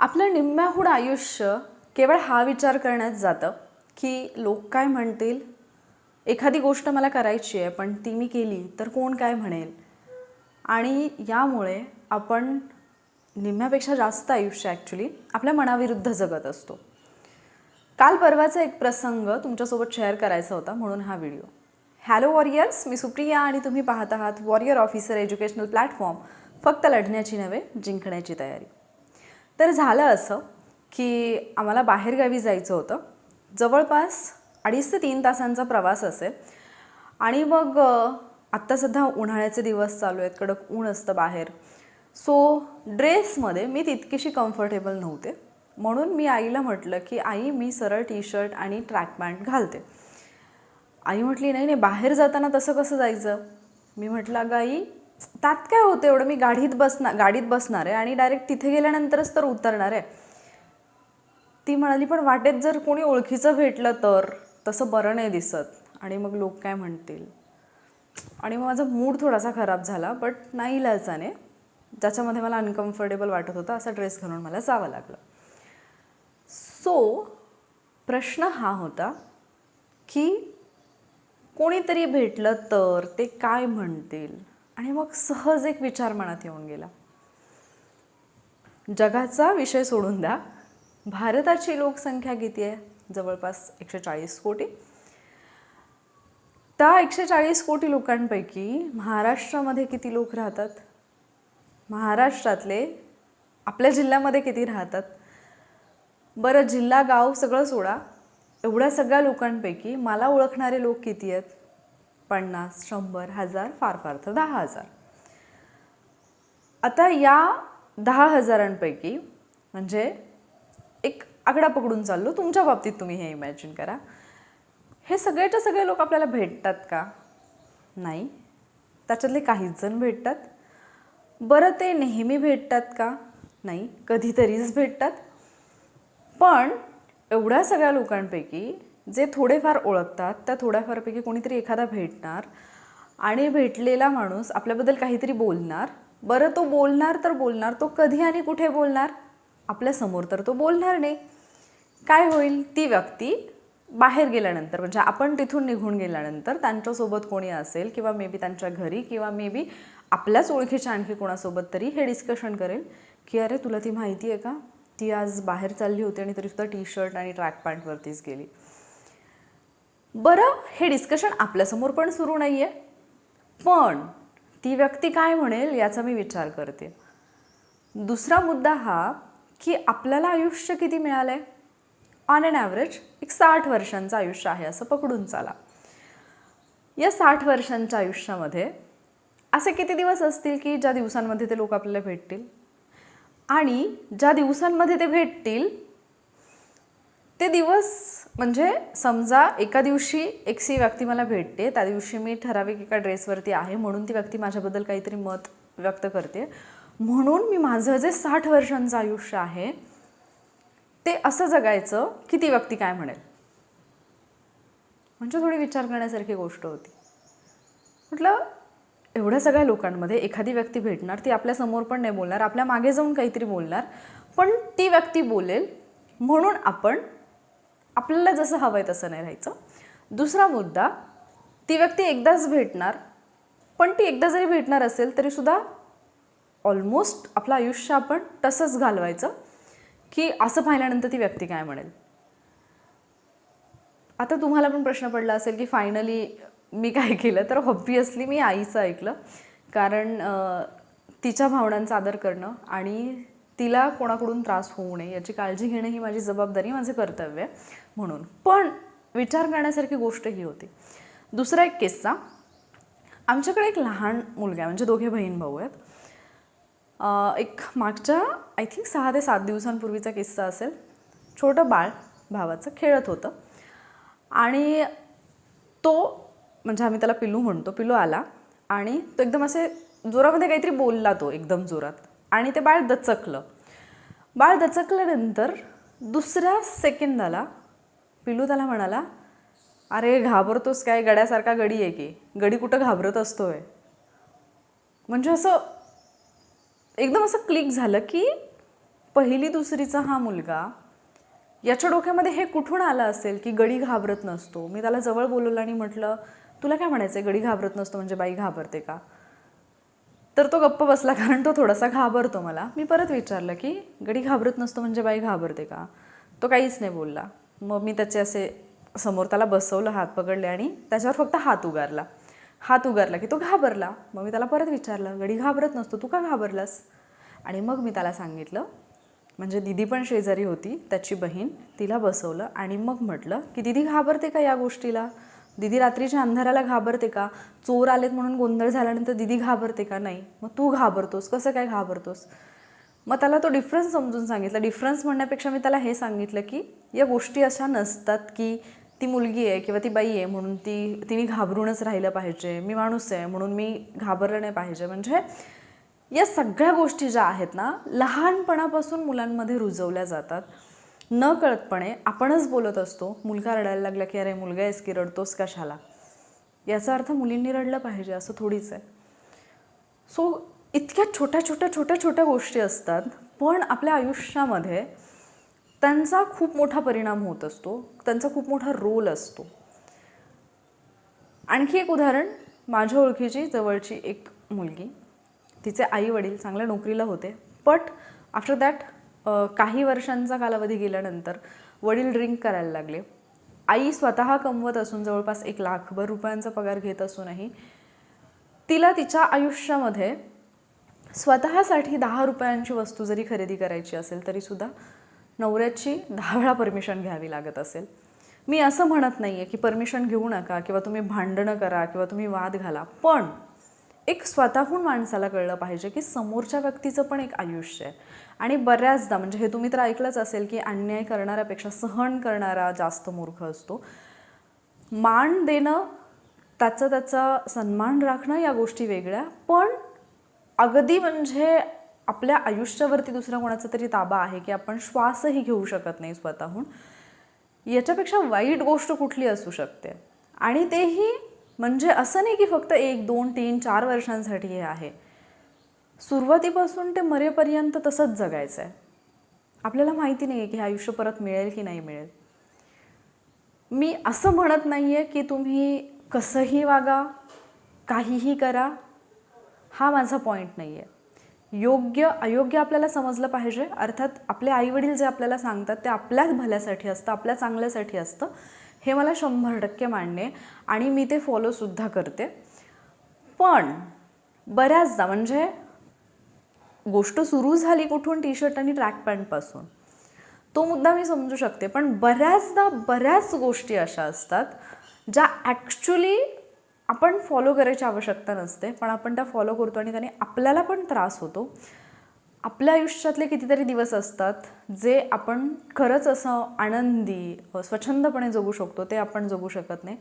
आपलं निम्म्याहून आयुष्य केवळ हा विचार करण्यात जातं की लोक काय म्हणतील? एखादी गोष्ट मला करायची आहे पण ती मी केली तर कोण काय म्हणेल? आणि यामुळे आपण निम्म्यापेक्षा जास्त आयुष्य ॲक्च्युली आपल्या मनाविरुद्ध जगत असतो. काल परवाचा एक प्रसंग तुमच्यासोबत शेअर करायचा होता म्हणून हा व्हिडिओ हॅलो वॉरियर्स मी सुप्रिया आणि तुम्ही पाहत आहात वॉरियर ऑफिसर एज्युकेशनल प्लॅटफॉर्म फक्त लढण्याची नव्हे जिंकण्याची तयारी. तर झालं असं की आम्हाला बाहेरगावी जायचं होतं. जवळपास अडीच ते तीन तासांचा प्रवास असेल. आणि मग आत्ता सध्या उन्हाळ्याचे दिवस चालू आहेत. कडक ऊन असतं बाहेर. सो ड्रेसमध्ये मी तितकीशी कम्फर्टेबल नव्हते. म्हणून मी आईला म्हटलं की आई मी सरळ टी शर्ट आणि ट्रॅक पॅन्ट घालते. आई म्हटली नाही नाही बाहेर जाताना तसं कसं जायचं? मी म्हटलं अगं आई त्यात काय होतं एवढं? मी गाडीत बसणार गाडीत बसणार आहे आणि डायरेक्ट तिथे गेल्यानंतरच तर उतरणार आहे. ती म्हणाली पण वाटेत जर कोणी ओळखीचं भेटलं तर? तसं बरं नाही दिसत. आणि मग लोक काय म्हणतील? आणि मग माझा मूड थोडासा खराब झाला बट नाही लाचाने ज्याच्यामध्ये मला अनकम्फर्टेबल वाटत होता असा ड्रेस घालून मला जावं लागलं. सो प्रश्न हा होता की कोणीतरी भेटलं तर ते काय म्हणतील? आणि मग सहज एक विचार मनात येऊन गेला. जगाचा विषय सोडून द्या. भारताची लोकसंख्या किती आहे? जवळपास एकशे चाळीस कोटी. त्या एकशे चाळीस कोटी लोकांपैकी महाराष्ट्रामध्ये किती लोक राहतात? महाराष्ट्रातले आपल्या जिल्ह्यामध्ये किती राहतात? बरं जिल्हा गाव सगळं सोडा. एवढ्या सगळ्या लोकांपैकी मला ओळखणारे लोक किती आहेत? पन्नास शंभर हजार फार फार तर दहा हजार. आता या दहा हजारांपैकी म्हणजे एक आकडा पकडून चाललो तुमच्या बाबतीत तुम्ही हे इमॅजिन करा. हे सगळेच्या सगळे लोक आपल्याला भेटतात का? नाही. त्याच्यातले काहीच जण भेटतात. बरं ते नेहमी भेटतात का? नाही. कधीतरीच भेटतात. पण एवढ्या सगळ्या लोकांपैकी जे थोडेफार ओळखतात त्या थोड्याफारपैकी कोणीतरी एखादा भेटणार आणि भेटलेला माणूस आपल्याबद्दल काहीतरी बोलणार. बरं तो बोलणार तर बोलणार. तो कधी आणि कुठे बोलणार? आपल्यासमोर तर तो बोलणार नाही. काय होईल? ती व्यक्ती बाहेर गेल्यानंतर म्हणजे आपण तिथून निघून गेल्यानंतर त्यांच्यासोबत कोणी असेल किंवा मे बी त्यांच्या घरी किंवा मे बी आपल्याच ओळखीच्या आणखी कोणासोबत तरी हे डिस्कशन करेल की अरे तुला ती माहिती आहे का? ती आज बाहेर चालली होती आणि तरीसुद्धा टी शर्ट आणि ट्रॅक पॅन्टवरतीच गेली. बरं हे डिस्कशन आपल्यासमोर पण सुरू नाही आहे पण ती व्यक्ती काय म्हणेल याचा मी विचार करते. दुसरा मुद्दा हा की आपल्याला आयुष्य किती मिळालं आहे ऑन अँड ॲव्हरेज एक साठ वर्षांचं आयुष्य आहे असं पकडून चाला. या साठ वर्षांच्या आयुष्यामध्ये असे किती दिवस असतील की ज्या दिवसांमध्ये ते लोक आपल्याला भेटतील? आणि ज्या दिवसांमध्ये ते भेटतील ते दिवस म्हणजे समजा एका दिवशी एक सी व्यक्ती मला भेटते त्या दिवशी मी ठराविक एका ड्रेसवरती आहे म्हणून ती व्यक्ती माझ्याबद्दल काहीतरी मत व्यक्त करते. म्हणून मी माझं जे साठ वर्षांचं आयुष्य आहे ते असं जगायचं की ती व्यक्ती काय म्हणेल. म्हणजे थोडी विचार करण्यासारखी गोष्ट होती. म्हटलं एवढ्या सगळ्या लोकांमध्ये एखादी व्यक्ती भेटणार ती आपल्यासमोर पण नाही बोलणार आपल्या मागे जाऊन काहीतरी बोलणार पण ती व्यक्ती बोलेल म्हणून आपण आपल्याला जसं हवं आहे तसं नाही राहायचं. दुसरा मुद्दा ती व्यक्ती एकदाच भेटणार पण ती एकदा जरी भेटणार असेल तरीसुद्धा ऑलमोस्ट आपलं आयुष्य आपण तसंच घालवायचं की असं पाहिल्यानंतर ती व्यक्ती काय म्हणेल? आता तुम्हाला पण प्रश्न पडला असेल की फायनली मी काय केलं तर ऑब्वियसली मी आईचं ऐकलं. कारण तिच्या भावनांचा आदर करणं आणि तिला कोणाकडून त्रास होऊ नये याची काळजी घेणं ही माझी जबाबदारी माझे कर्तव्य आहे म्हणून. पण विचार करण्यासारखी गोष्ट ही होती. दुसरा एक किस्सा. आमच्याकडे एक लहान मुलगा आहे म्हणजे दोघे बहीण भाऊ आहेत. एक मागच्या आय थिंक सहा ते सात दिवसांपूर्वीचा किस्सा असेल. छोटं बाळ भावाचं खेळत होतं. आणि तो म्हणजे आम्ही त्याला पिल्लू म्हणतो पिल्लू आला. आणि तो एकदम असे जोरामध्ये काहीतरी बोलला तो एकदम जोरात. आणि ते बाळ दचकलं. बाळ दचकल्यानंतर दुसऱ्या सेकंदाला पिलू त्याला म्हणाला अरे घाबरतोस काय? गड्यासारखा गडी आहे की? गडी कुठं घाबरत असतोय? म्हणजे असं एकदम असं क्लिक झालं की पहिली दुसरीचा हा मुलगा याच्या डोक्यामध्ये हे कुठून आलं असेल की गडी घाबरत नसतो? मी त्याला जवळ बोलवलं आणि म्हटलं तुला काय म्हणायचं आहे गडी घाबरत नसतो म्हणजे बाई घाबरते का? तर तो गप्प बसला कारण तो थोडासा घाबरतो मला. मी परत विचारलं की गडी घाबरत नसतो म्हणजे बाई घाबरते का? तो काहीच नाही बोलला. मग मी त्याचे असे समोर त्याला बसवलं हात पकडले आणि त्याच्यावर फक्त हात उगारला. हात उगारला की तो घाबरला. मग मी त्याला परत विचारलं गडी घाबरत नसतो तू का घाबरलास? आणि मग मी त्याला सांगितलं म्हणजे दिदी पण शेजारी होती त्याची बहीण तिला बसवलं आणि मग म्हटलं की दिदी घाबरते का या गोष्टीला? दिदी रात्रीच्या अंधाराला घाबरते का? चोर आलेत म्हणून गोंधळ झाल्यानंतर दिदी घाबरते का? नाही. मग तू घाबरतोस. कसं काय घाबरतोस? मग त्याला तो डिफरन्स समजून सांगितला. डिफरन्स म्हणण्यापेक्षा मी त्याला हे सांगितलं की या गोष्टी अशा नसतात की ती मुलगी आहे किंवा ती बाई आहे म्हणून ती तिने घाबरूनच राहिलं पाहिजे. मी माणूस आहे म्हणून मी घाबरलं नाही पाहिजे. म्हणजे या सगळ्या गोष्टी ज्या आहेत ना लहानपणापासून मुलांमध्ये रुजवल्या जातात. न कळतपणे आपणच बोलत असतो मुलगा रडायला लागला की अरे मुलगा आहेस की रडतोस कशाला? याचा अर्थ मुलींनी रडलं पाहिजे असं थोडीच आहे. सो इतक्या छोट्या छोट्या छोट्या छोट्या गोष्टी असतात पण आपल्या आयुष्यामध्ये त्यांचा खूप मोठा परिणाम होत असतो त्यांचा खूप मोठा रोल असतो. आणखी एक उदाहरण माझ्या ओळखीची जवळची एक मुलगी तिचे आई वडील चांगल्या नोकरीला होते बट आफ्टर दॅट काही वर्षांचा कालावधी गेल्यानंतर वडील ड्रिंक करायला लागले. आई स्वतः कमवत असून जवळपास एक लाखभर रुपयांचा पगार घेत असूनही तिला तिच्या आयुष्यामध्ये स्वतःसाठी दहा रुपयांची वस्तू जरी खरेदी करायची असेल तरीसुद्धा नवऱ्याची दहा वेळा परमिशन घ्यावी लागत असेल. मी असं म्हणत नाही आहे की परमिशन घेऊ नका किंवा तुम्ही भांडणं करा किंवा तुम्ही वाद घाला पण एक स्वतःहून माणसाला कळलं पाहिजे की समोरच्या व्यक्तीचं पण एक आयुष्य आहे. आणि बऱ्याचदा म्हणजे हे तुम्ही तर ऐकलंच असेल की अन्याय करणाऱ्यापेक्षा सहन करणारा जास्त मूर्ख असतो. मान देणं त्याचं त्याचा सन्मान राखणं या गोष्टी वेगळ्या पण अगदी म्हणजे आपल्या आयुष्यावरती दुसरा कोणाचा तरी ताबा आहे की आपण श्वासही घेऊ शकत नाही स्वतःहून. याच्यापेक्षा वाईट गोष्ट कुठली असू शकते? आणि तेही म्हणजे असं नाही की फक्त एक दोन तीन चार वर्षांसाठी हे आहे. सुरुवातीपासून ते मरेपर्यंत तसंच जगायचं आहे आपल्याला माहिती नाही आहे की हे आयुष्य परत मिळेल की नाही मिळेल. मी असं म्हणत नाही आहे की तुम्ही कसंही वागा काहीही करा हा माझा पॉईंट नाही आहे योग्य अयोग्य आपल्याला समजलं पाहिजे. अर्थात आपले आईवडील जे आपल्याला सांगतात ते आपल्याच भल्यासाठी असतं आपल्या चांगल्यासाठी असतं. हे मला शंभर टक्के मान्य आहे आणि मी ते फॉलोसुद्धा करते. पण बऱ्याचदा म्हणजे गोष्ट सुरू झाली कुठून टी शर्ट आणि ट्रॅक पॅन्टपासून तो मुद्दा मी समजू शकते पण बऱ्याचदा बऱ्याच गोष्टी अशा असतात ज्या ॲक्च्युली आपण फॉलो करायची आवश्यकता नसते पण आपण त्या फॉलो करतो आणि त्याने आपल्याला पण त्रास होतो. आपल्या आयुष्यातले कितीतरी दिवस असतात जे आपण खरंच असं आनंदी स्वच्छंदपणे जगू शकतो ते आपण जगू शकत नाही.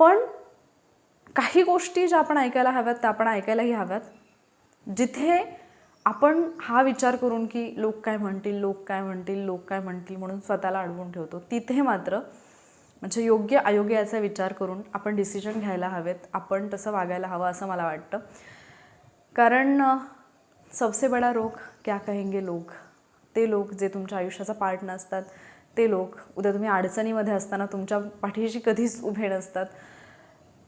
पण काही गोष्टी ज्या आपण ऐकायला हव्यात त्या आपण ऐकायलाही हव्यात. जिथे आपण हा विचार करून की लोक काय म्हणतील लोक काय म्हणतील लोक काय म्हणतील म्हणून स्वतःला अडवून ठेवतो तिथे मात्र म्हणजे योग्य अयोग्य याचा विचार करून आपण डिसिजन घ्यायला हवेत आपण तसं वागायला हवं असं मला वाटतं. कारण सबसे बडा रोग क्या कहेंगे लोक ते लोक जे तुमच्या आयुष्याचा पार्ट नसतात ते लोक उद्या तुम्ही अडचणीमध्ये असताना तुमच्या पाठीशी कधीच उभे नसतात.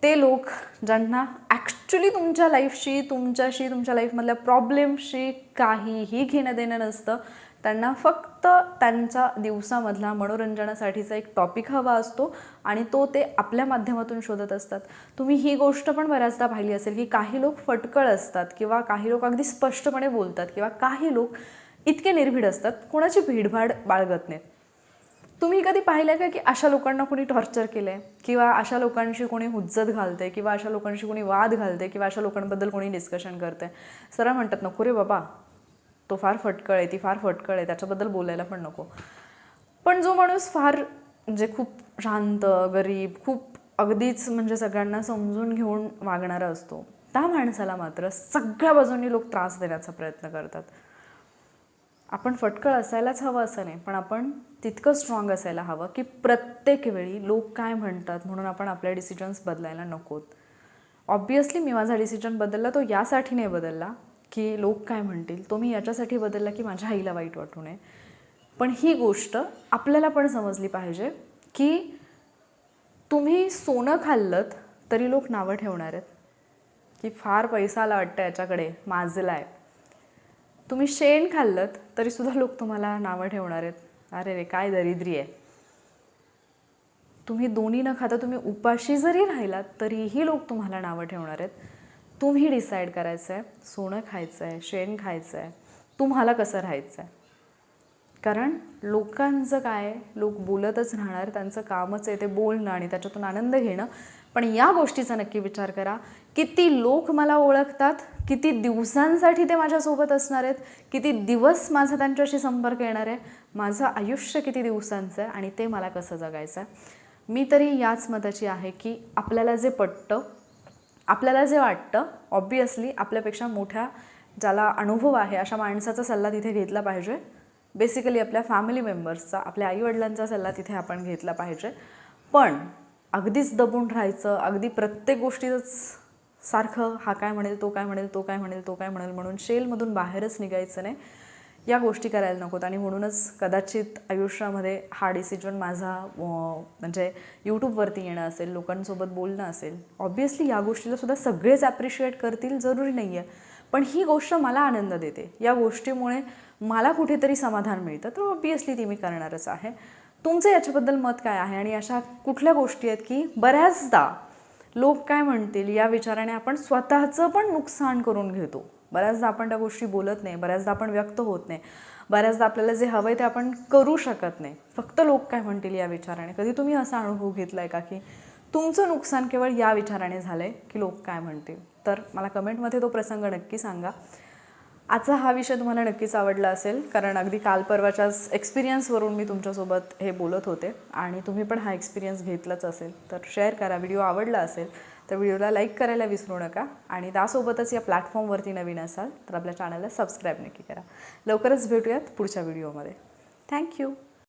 ते लोक ज्यांना ॲक्च्युली तुमच्या लाईफशी तुमच्याशी तुमच्या लाईफमधल्या प्रॉब्लेमशी काहीही घेणं देणं नसतं त्यांना फक्त त्यांच्या दिवसामधला मनोरंजनासाठीचा एक टॉपिक हवा असतो आणि तो ते आपल्या माध्यमातून शोधत असतात. तुम्ही ही गोष्ट पण बऱ्याचदा पाहिली असेल की काही लोक फटकळ असतात किंवा काही लोक अगदी स्पष्टपणे बोलतात किंवा काही लोक इतके निर्भीड असतात कोणाची भीडभाड बाळगत नाहीत. तुम्ही कधी पाहिलं का की अशा लोकांना कोणी टॉर्चर केलं आहे किंवा अशा लोकांशी कोणी हुज्जत घालते किंवा अशा लोकांशी कोणी वाद घालते किंवा अशा लोकांबद्दल कोणी डिस्कशन करते सरळ म्हणतात नको रे बाबा. तो फार फटकळ आहे ती फार फटकळ आहे त्याच्याबद्दल बोलायला पण नको. पण जो माणूस फार म्हणजे खूप शांत गरीब खूप अगदीच म्हणजे सगळ्यांना समजून घेऊन वागणारा असतो त्या माणसाला मात्र सगळ्या बाजूंनी लोक त्रास देण्याचा प्रयत्न करतात. आपण फटकळ असायलाच हवं असं नाही पण आपण तितकं स्ट्रॉंग असायला हवं की प्रत्येक वेळी लोक काय म्हणतात म्हणून आपण आपल्या डिसिजन्स बदलायला नकोत. ऑब्वियसली मी माझा डिसिजन बदलला तो यासाठी नाही बदलला की लोक काय म्हणतील तो मी याच्यासाठी बदलला की माझ्या आईला वाईट वाटू नये. पण ही गोष्ट आपल्याला पण समजली पाहिजे की तुम्ही सोनं खाल्लत तरी लोक नावं ठेवणार आहेत. की फार पैसा आला वाटतं याच्याकडे माजला आहे तुम्ही शेण खाल्लत तरीसुद्धा लोक तुम्हाला नावं ठेवणार आहेत. अरे रे काय दरिद्री आहे. तुम्ही दोन्ही न खाता तुम्ही उपाशी जरी राहिलात तरीही लोक तुम्हाला नावं ठेवणार आहेत. तुम्ही डिसाईड करायचं आहे सोनं खायचं आहे शेण खायचं आहे तुम्हाला कसं राहायचं आहे कारण लोकांचं काय लोक बोलतच राहणार त्यांचं कामच आहे ते बोलणं आणि त्याच्यातून आनंद घेणं. पण या गोष्टीचा नक्की विचार करा. किती लोक मला ओळखतात किती दिवसांसाठी ते माझ्यासोबत असणार आहेत किती दिवस माझा त्यांच्याशी संपर्क येणार आहे माझं आयुष्य किती दिवसांचं आहे आणि ते मला कसं जगायचं आहे मी तरी याच मताची आहे की आपल्याला जे पटतं आपल्याला जे वाटतं ऑब्वियसली आपल्यापेक्षा मोठ्या ज्याला अनुभव आहे अशा माणसाचा सल्ला तिथे घेतला पाहिजे. बेसिकली आपल्या फॅमिली मेंबर्सचा आपल्या आईवडिलांचा सल्ला तिथे आपण घेतला पाहिजे. पण अगदीच दबून राहायचं अगदी प्रत्येक गोष्टीतच सारखं हा काय म्हणेल तो काय म्हणेल तो काय म्हणेल तो काय म्हणेल म्हणून शेलमधून बाहेरच निघायचं नाही. या गोष्टी करायला नकोत. आणि म्हणूनच कदाचित आयुष्यामध्ये हा डिसिजन माझा म्हणजे यूट्यूबवरती येणं असेल लोकांसोबत बोलणं असेल ऑब्वियसली या गोष्टीला सुद्धा सगळेच ॲप्रिशिएट करतील जरुरी नाही आहे पण ही गोष्ट मला आनंद देते. या गोष्टीमुळे मला कुठेतरी समाधान मिळतं. तर ऑब्व्हियसली ती मी करणारच आहे. तुमचं याच्याबद्दल मत काय आहे? आणि अशा कुठल्या गोष्टी आहेत की बऱ्याचदा लोक काय म्हणतील या विचाराने आपण स्वतःचं पण नुकसान करून घेतो. बऱ्याचदा आपण त्या गोष्टी बोलत नाही बऱ्याचदा आपण व्यक्त होत नाही बऱ्याचदा आपल्याला जे हवं आहे ते आपण करू शकत नाही. फक्त लोक काय म्हणतील या विचाराने? कधी तुम्ही असा अनुभव घेतला आहे का की तुमचं नुकसान केवळ या विचाराने झालं आहे की लोक काय म्हणतील? तर मला कमेंटमध्ये तो प्रसंग नक्की सांगा. आजचा हा विषय तुम्हाला नक्कीच आवडला असेल कारण अगदी काल परवाच्याच एक्सपिरियन्सवरून मी तुमच्यासोबत हे बोलत होते आणि तुम्ही पण हा एक्सपिरियन्स घेतलाच असेल. तर शेअर करा व्हिडिओ आवडला असेल तर व्हिडिओला लाईक करायला विसरू नका आणि त्यासोबतच या प्लॅटफॉर्मवरती नवीन असाल तर आपल्या चॅनलला सबस्क्राईब नक्की करा. लवकरच भेटूयात पुढच्या व्हिडिओमध्ये. थँक्यू.